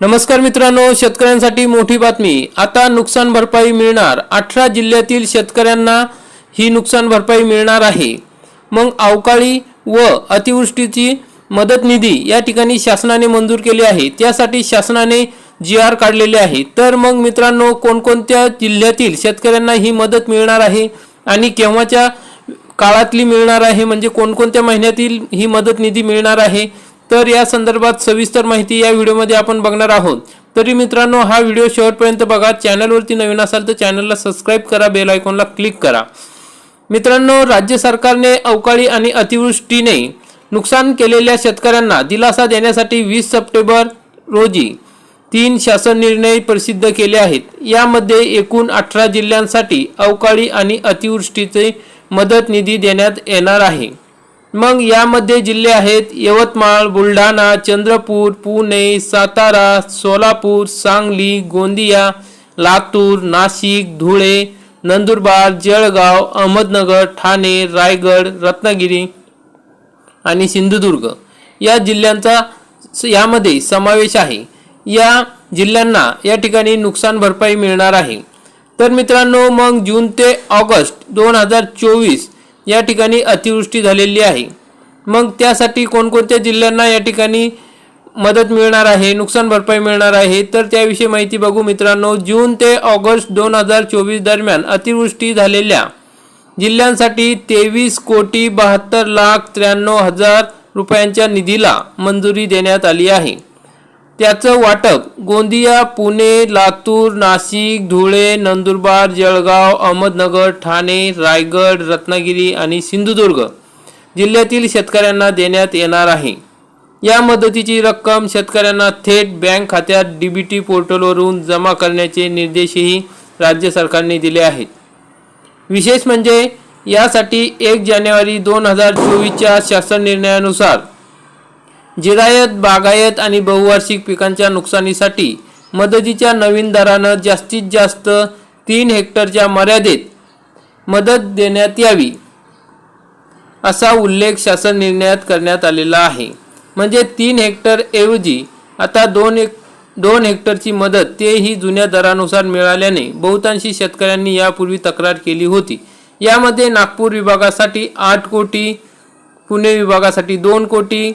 नमस्कार मित्रांनो शेतकऱ्यांसाठी मोठी बातमी. आता नुकसान भरपाई मिळणार. अठरा जिल्ह्यातील शेतकऱ्यांना ही नुकसान भरपाई मिळणार आहे. मग अवकाळी व अतिवृष्टीची मदत निधी या ठिकाणी शासनाने मंजूर केली आहे. त्यासाठी शासनाने जी आर काढलेले आहे. तर मग मित्रांनो कोणकोणत्या जिल्ह्यातील शेतकऱ्यांना ही मदत मिळणार आहे आणि केव्हाच्या काळातली मिळणार आहे? म्हणजे कोणकोणत्या महिन्यातील ही मदत निधी मिळणार आहे? तर या संदर्भात सविस्तर माहिती या व्हिडिओमध्ये आपण बघणार आहोत. तरी मित्रांनो हा व्हिडिओ शेवटपर्यंत बघा. चॅनलवरती नवीन असाल तर चॅनलला सबस्क्राईब करा बेल आयकॉनला क्लिक करा. मित्रांनो राज्य सरकारने अवकाळी आणि अतिवृष्टीने नुकसान केलेल्या शेतकऱ्यांना दिलासा देण्यासाठी वीस सप्टेंबर रोजी तीन शासन निर्णय प्रसिद्ध केले आहेत. यामध्ये एकूण अठरा जिल्ह्यांसाठी अवकाळी आणि अतिवृष्टीचे मदत निधी देण्यात येणार आहे. मग यामध्ये जिल्हे आहेत यवतमाळ बुलढाणा चंद्रपूर पुणे सातारा सोलापूर सांगली गोंदिया लातूर नाशिक धुळे नंदुरबार जळगाव अहमदनगर ठाणे रायगड रत्नागिरी आणि सिंधुदुर्ग. या जिल्ह्यांचा स- यामध्ये समावेश आहे. या जिल्ह्यांना या ठिकाणी नुकसान भरपाई मिळणार आहे. तर मित्रांनो मग जून ते ऑगस्ट दोन हजार चोवीस या ठिकाणी अतिवृष्टी झालेली आहे. मग त्यासाठी कोणकोणत्या जिल्ह्यांना या ठिकाणी मदत मिळणार आहे नुकसान भरपाई मिळणार आहे तर त्याविषयी माहिती बघू मित्रांनो. जून ते ऑगस्ट दोन हजार चोवीस दरम्यान अतिवृष्टी झालेल्या जिल्ह्यांसाठी तेवीस कोटी बहात्तर लाख त्र्याण्णव हजार रुपयांच्या निधीला मंजुरी देण्यात आली आहे. त्याचं वाटप गोंदिया पुणे लातूर नाशिक धुळे नंदुरबार जळगाव अहमदनगर ठाणे रायगड रत्नागिरी आणि सिंधुदुर्ग जिल्ह्यातील शेतकऱ्यांना देण्यात येणार आहे. या मदतीची रक्कम शेतकऱ्यांना थेट बँक खात्यात डीबीटी पोर्टलवरून जमा करण्याचे निर्देशही राज्य सरकारने दिले आहेत. विशेष म्हणजे यासाठी एक जानेवारी दोन हजार चोवीसच्या शासन निर्णयानुसार जिरायत बागायत आणि बहुवार्षिक पिकांच्या नुकसानीसाठी मदतीच्या नवीन दरानं जास्तीत जास्त तीन हेक्टरच्या मर्यादेत मदत देण्यात यावी असा उल्लेख शासन निर्णयात करण्यात आलेला आहे. म्हणजे तीन हेक्टर ऐवजी आता दोन एक दोन हेक्टरची मदत तेही जुन्या दरानुसार मिळाल्याने बहुतांशी शेतकऱ्यांनी यापूर्वी तक्रार केली होती. यामध्ये नागपूर विभागासाठी आठ कोटी पुणे विभागासाठी दोन कोटी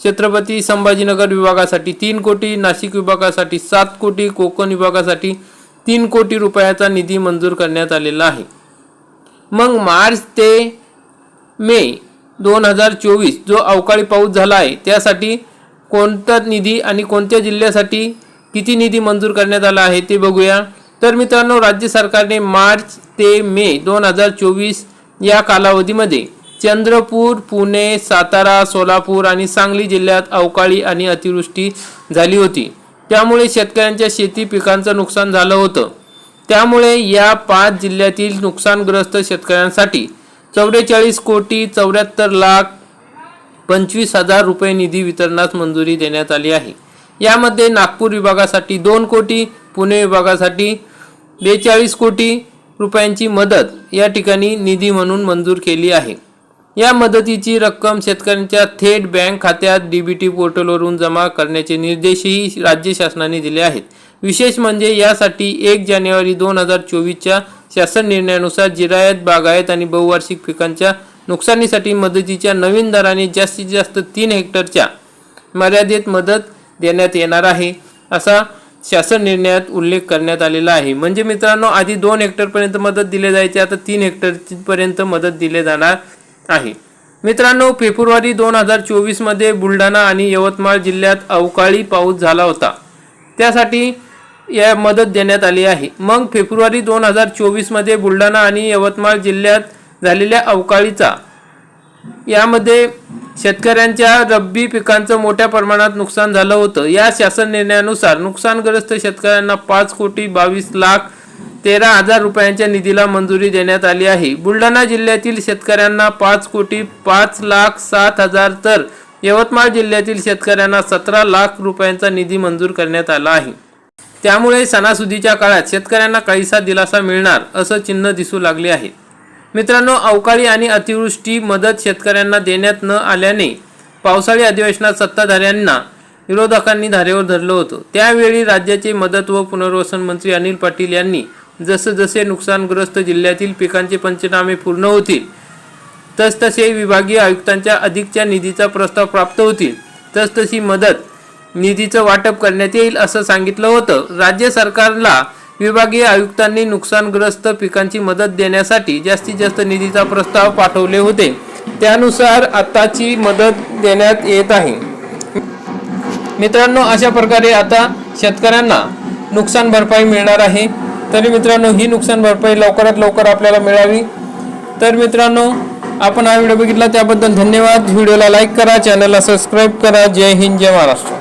छत्रपती संभाजीनगर विभागासाठी तीन कोटी नाशिक विभागासाठी सात कोटी कोकण विभागासाठी तीन कोटी रुपयाचा निधी मंजूर करण्यात आलेला आहे. मग मार्च ते मे दोन हजार चोवीस जो अवकाळी पाऊस झाला आहे त्यासाठी कोणता निधी आणि कोणत्या जिल्ह्यासाठी किती निधी मंजूर करण्यात आला आहे ते बघूया. तर मित्रांनो राज्य सरकारने मार्च ते मे दोन हजार चोवीस या कालावधीमध्ये चंद्रपूर पुणे सातारा सोलापूर आणि सांगली जिल्ह्यात अवकाळी आणि अतिवृष्टी झाली होती. त्यामुळे शेतकऱ्यांच्या शेती पिकांचं नुकसान झालं होतं. त्यामुळे या पाच जिल्ह्यातील नुकसानग्रस्त शेतकऱ्यांसाठी चौवेचाळीस कोटी चौऱ्याहत्तर लाख पंचवीस हजार रुपये निधी वितरणास मंजुरी देण्यात आली आहे. यामध्ये नागपूर विभागासाठी दोन कोटी पुणे विभागासाठी बेचाळीस कोटी रुपयांची मदत या ठिकाणी निधी म्हणून मंजूर केली आहे. या मदतीची रक्कम शेतकऱ्यांच्या थेट बँक खात्यात डीबीटी पोर्टलवरून जमा करण्याचे निर्देशही राज्य शासनाने दिले आहेत. विशेष म्हणजे यासाठी एक जानेवारी दोन हजार चोवीसच्या शासन निर्णयानुसार जिरायत बागायत आणि बहुवार्षिक पिकांच्या नुकसानीसाठी मदतीच्या नवीन दराने जास्तीत जास्त तीन हेक्टरच्या मर्यादेत मदत देण्यात येणार आहे असा शासन निर्णयात उल्लेख करण्यात आलेला आहे. म्हणजे मित्रांनो आधी दोन हेक्टरपर्यंत मदत दिले जायचे आता तीन हेक्टरपर्यंत मदत दिले जाणार आहे. मित्रांनो फेब्रुवारी दोन हजार चोवीसमध्ये बुलढाणा आणि यवतमाळ जिल्ह्यात अवकाळी पाऊस झाला होता. त्यासाठी या मदत देण्यात आली आहे. मग फेब्रुवारी दोन हजार चोवीसमध्ये बुलढाणा आणि यवतमाळ जिल्ह्यात झालेल्या अवकाळीचा यामध्ये शेतकऱ्यांच्या रब्बी पिकांचं मोठ्या प्रमाणात नुकसान झालं होतं. या शासन निर्णयानुसार नुकसानग्रस्त शेतकऱ्यांना पाच कोटी बावीस लाख तेरा हजार रुपयांच्या निधीला मंजुरी देण्यात आली आहे. बुलढाणा जिल्ह्यातील शेतकऱ्यांना पाच कोटी पाच लाख सात हजार तर यवतमाळ जिल्ह्यातील शेतकऱ्यांना सतरा लाख रुपयांचा निधी मंजूर करण्यात आला आहे. त्यामुळे सणासुदीच्या काळात शेतकऱ्यांना काहीसा दिलासा मिळणार असं चिन्ह दिसू लागले आहे. मित्रांनो अवकाळी आणि अतिवृष्टी मदत शेतकऱ्यांना देण्यात न आल्याने पावसाळी अधिवेशनात सत्ताधाऱ्यांना विरोधकांनी धारेवर धरलं होतं. त्यावेळी राज्याचे मदत व पुनर्वसन मंत्री अनिल पाटील यांनी जसं जसे नुकसानग्रस्त जिल्ह्यातील पिकांचे पंचनामे पूर्ण होतील तसतसे विभागीय आयुक्तांच्या अधिकच्या निधीचा प्रस्ताव प्राप्त होतील तसतशी मदत निधीचं वाटप करण्यात येईल असं सांगितलं होतं. राज्य सरकारला विभागीय आयुक्तांनी नुकसानग्रस्त पिकांची मदत देण्यासाठी जास्तीत जास्त निधीचा प्रस्ताव पाठवले होते. त्यानुसार आताची मदत देण्यात येत आहे. मित्रांनो अशा प्रकारे आता शेतकऱ्यांना नुकसान भरपाई मिळणार आहे. तरी मित्रांनो ही नुकसान भरपाई लवकरात लवकर आपल्याला मिळावी. तर मित्रांनो आपण हा व्हिडिओ बघितला त्याबद्दल धन्यवाद. व्हिडिओला लाईक करा चॅनलला सबस्क्राईब करा. जय हिंद जय महाराष्ट्र.